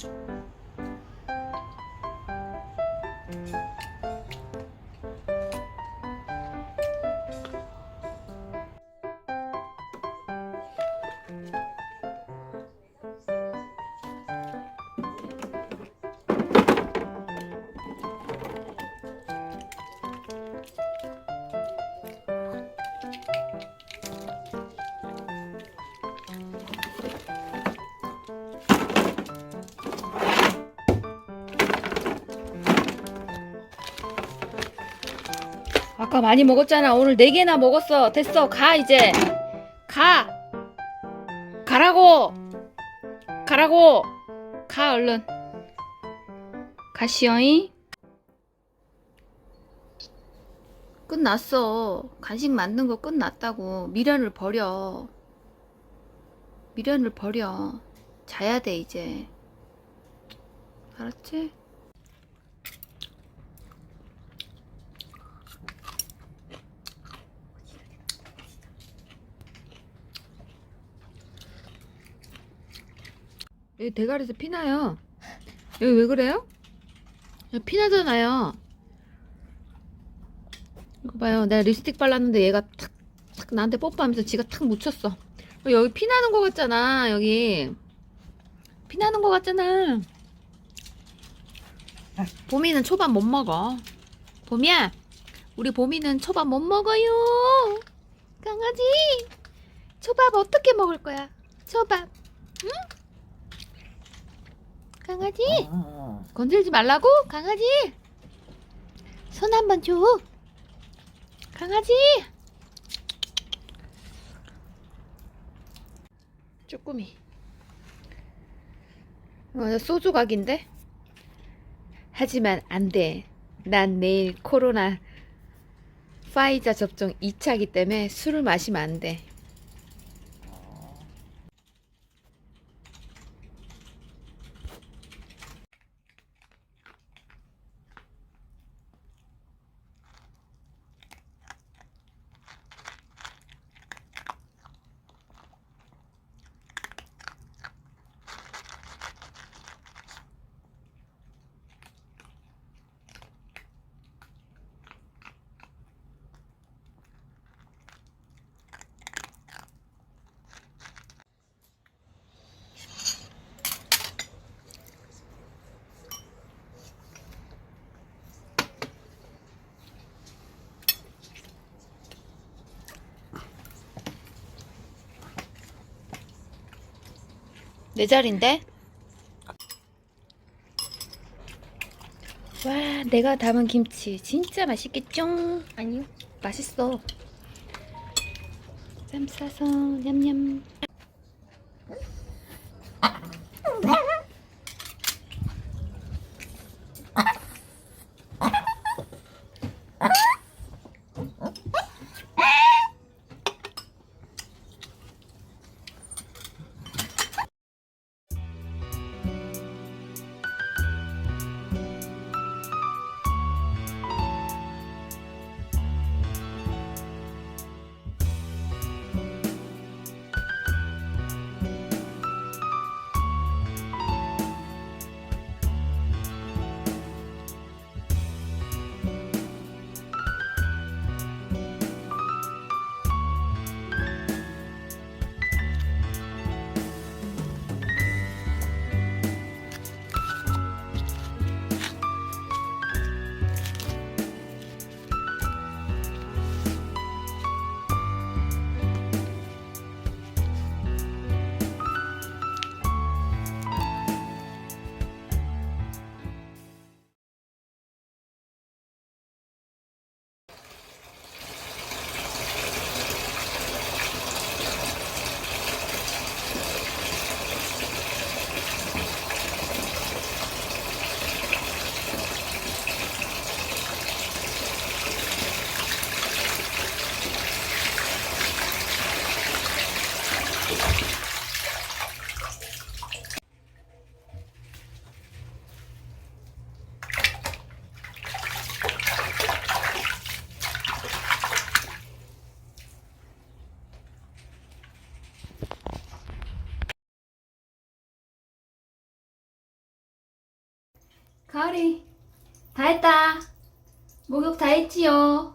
you. 아까 많이 먹었잖아. 오늘 네 개나 먹었어. 됐어. 가 이제. 가. 가라고. 가라고. 가 얼른. 가시오잉. 끝났어. 간식 만든 거 끝났다고. 미련을 버려. 미련을 버려. 자야 돼 이제. 알았지? 여기 대가리에서 피나요. 여기 왜 그래요? 여기 피나잖아요. 이거 봐요. 내가 립스틱 발랐는데 얘가 탁, 탁 나한테 뽀뽀하면서 지가 탁 묻혔어. 여기 피나는 거 같잖아. 여기. 피나는 거 같잖아. 봄이는 초밥 못 먹어. 봄이야. 우리 봄이는 초밥 못 먹어요. 강아지. 초밥 어떻게 먹을 거야? 초밥. 응? 강아지? 건들지 말라고? 강아지! 손 한 번 줘. 강아지! 쪼꾸미. 어, 소주 각인데? 하지만 안돼. 난 내일 코로나 파이자 접종 2차기 때문에 술을 마시면 안돼 내 자리인데? 와, 내가 담은 김치 진짜 맛있겠죠? 아니요, 맛있어. 쌈 싸서 냠냠. 가을이 다 했다. 목욕 다 했지요.